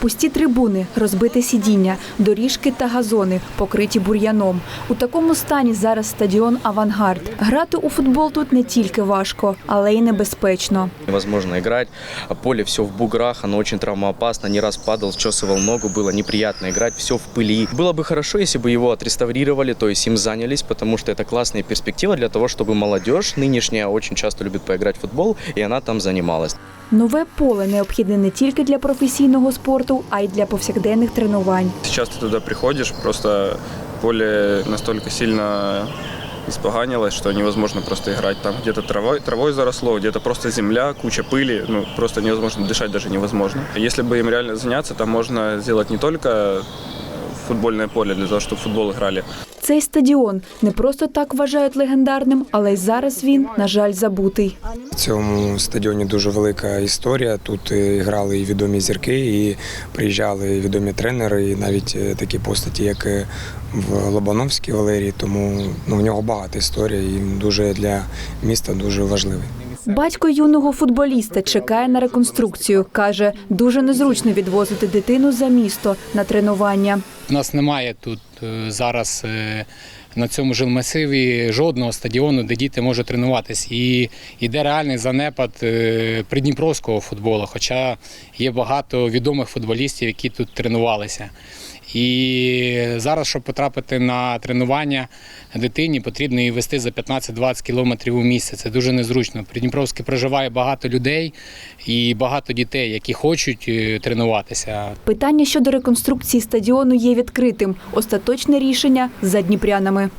Пусті трибуни, розбите сидіння, доріжки та газони, покриті бур'яном. У такому стані зараз стадіон Авангард. Грати у футбол тут не тільки важко, але й небезпечно. Невозможно играть. А Поле все в буграх, оно очень травмоопасно. Не раз падал, чесывал ногу, было неприятно играть, все в пыли. Было бы хорошо, если бы его отреставрировали, то есть им занялись, потому что это классная перспектива для того, чтобы молодежь нынешняя очень часто любит поиграть в футбол, и она там занималась. Нове поле необхідне не тільки для професійного спорту, а й для повсякденних тренувань. Сейчас ты туда приходишь, просто поле настолько сильно испоганилось, что невозможно просто играть. Там где-то травой, травой заросло, где-то просто земля, куча пыли, ну просто невозможно, дышать даже невозможно. Если бы им реально заняться, там можно сделать не только футбольное поле для того, чтобы в футбол играли, цей стадіон не просто так вважають легендарним, але й зараз він, на жаль, забутий. В цьому стадіоні дуже велика історія. Тут е, грали і відомі зірки, і приїжджали відомі тренери, і навіть е, такі постаті, як е, в Лобановській Валерії. Тому ну, в нього багата історія і дуже для міста дуже важливий. Батько юного футболіста чекає на реконструкцію. Каже, дуже незручно відвозити дитину за місто на тренування. У нас немає тут зараз е, на цьому жилмасиві жодного стадіону, де діти можуть тренуватись. І йде реальний занепад е, придніпровського футболу, хоча є багато відомих футболістів, які тут тренувалися. І зараз, щоб потрапити на тренування дитині, потрібно її вести за 15-20 кілометрів у місце. Це дуже незручно. При Дніпровській проживає багато людей і багато дітей, які хочуть е, тренуватися. Питання щодо реконструкції стадіону є відкритим. Остаточне рішення за дніпрянами.